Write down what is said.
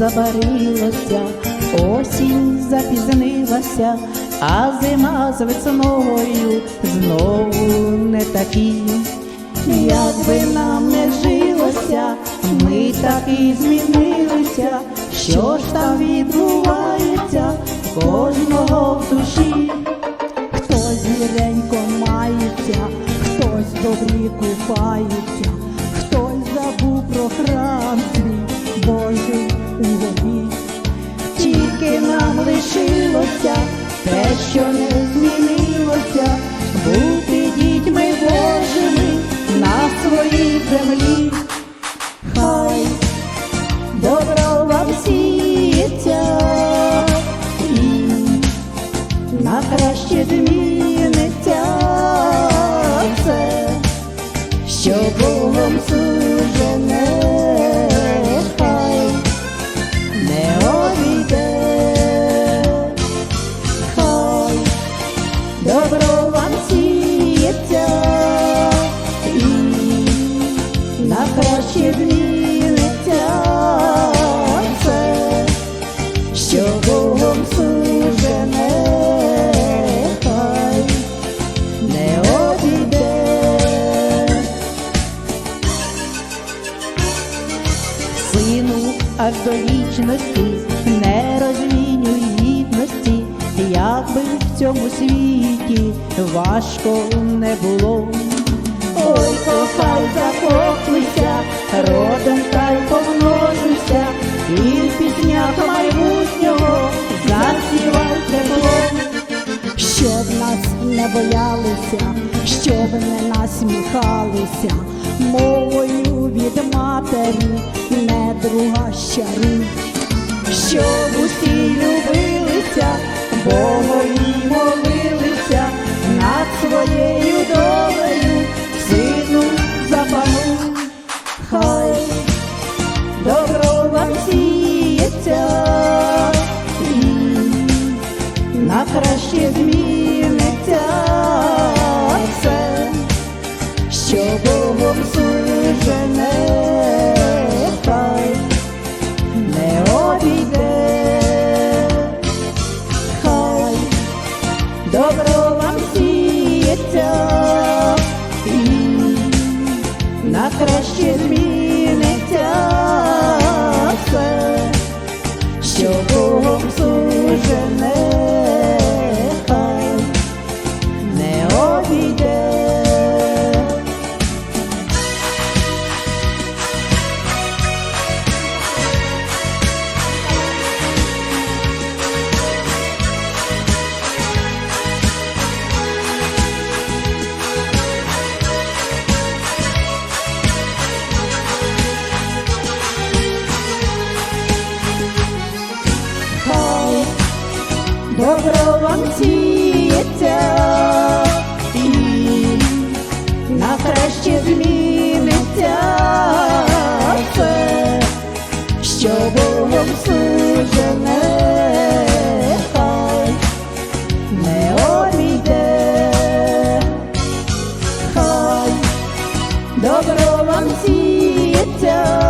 забарилося, осінь запізнилася, а зима з весною знову не такі. Як би нам не жилося, ми так і змінилися, що ж там відбувається кожного в душі. Хтось віренько мається, хтось добрі купається, що не змінилося, бути дітьми Божими на своїй землі. Хай добро вам сіється і на краще зміниться все, що Богом сужене, аж до вічності не розмінюй гідності, як би в цьому світі важко не було. Ой, кохай, закохлися, родом та не боялися, щоб не насміхалися, мовою від матері, не друга щари, щоб усі любилися, молилися що Богом сужене, хай не обійде, хай добро вам сіється на краще зміниться що Богом сужене, добро вам сіється і на краще зміниться все, що Богом сужене, хай не обійде, хай добро вам сіється